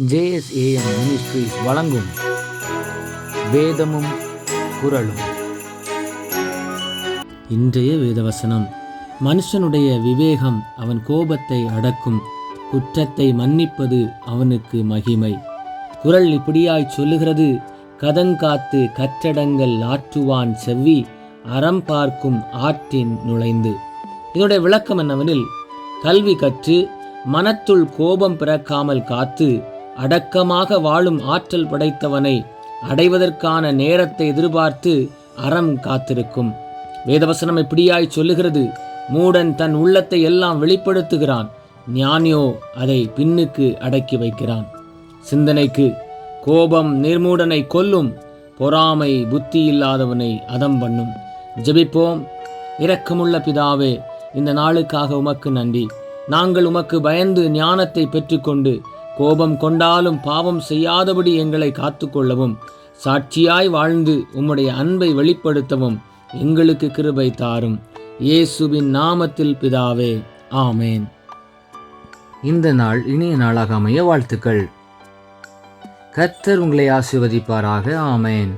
JSAM ministries வழங்கும் வேதமும் குரலும் இன்றைய வேதவசனம். மனுஷனுடைய விவேகம் அவன் கோபத்தை அடக்கும். குற்றத்தை மன்னிப்பது அவனுக்கு மகிமை. குரல் இப்படியாய் சொல்லுகிறது கதங்காத்து கற்றடங்கள் ஆற்றுவான் செவ்வி அறம் பார்க்கும் ஆற்றின் நுழைந்து. இதனுடைய விளக்கம் என்னவெனில் கல்வி கற்று மனத்துள் கோபம் பிறக்காமல் காத்து அடக்கமாக வாழும் ஆற்றல் படைத்தவனை அடைவதற்கான நேரத்தை எதிர்பார்த்து அறம் காத்திருக்கும். வேதவசனம் இப்படியாய் சொல்லுகிறது மூடன் தன் உள்ளத்தை எல்லாம் வெளிப்படுத்துகிறான் ஞானியோ அதை பின்னுக்கு அடக்கி வைக்கிறான். சிந்தனைக்கு கோபம் நிர்மூடனை கொல்லும் பொறாமை புத்தி இல்லாதவனை அதம் பண்ணும். ஜெபிப்போம். இரக்கமுள்ள பிதாவே இந்த நாளுக்காக உமக்கு நன்றி. நாங்கள் உமக்கு பயந்து ஞானத்தை பெற்றுக்கொண்டு கோபம் கொண்டாலும் பாவம் செய்யாதபடி எங்களை காத்துக்கொள்ளவும் சாட்சியாய் வாழ்ந்து உம்முடைய அன்பை வெளிப்படுத்தவும் எங்களுக்கு கிருபை தாரும். இயேசுவின் நாமத்தில் பிதாவே ஆமேன். இந்த நாள் இனிய நாளாக அமைய வாழ்த்துக்கள். கர்த்தர் உங்களை ஆசிர்வதிப்பாராக ஆமேன்.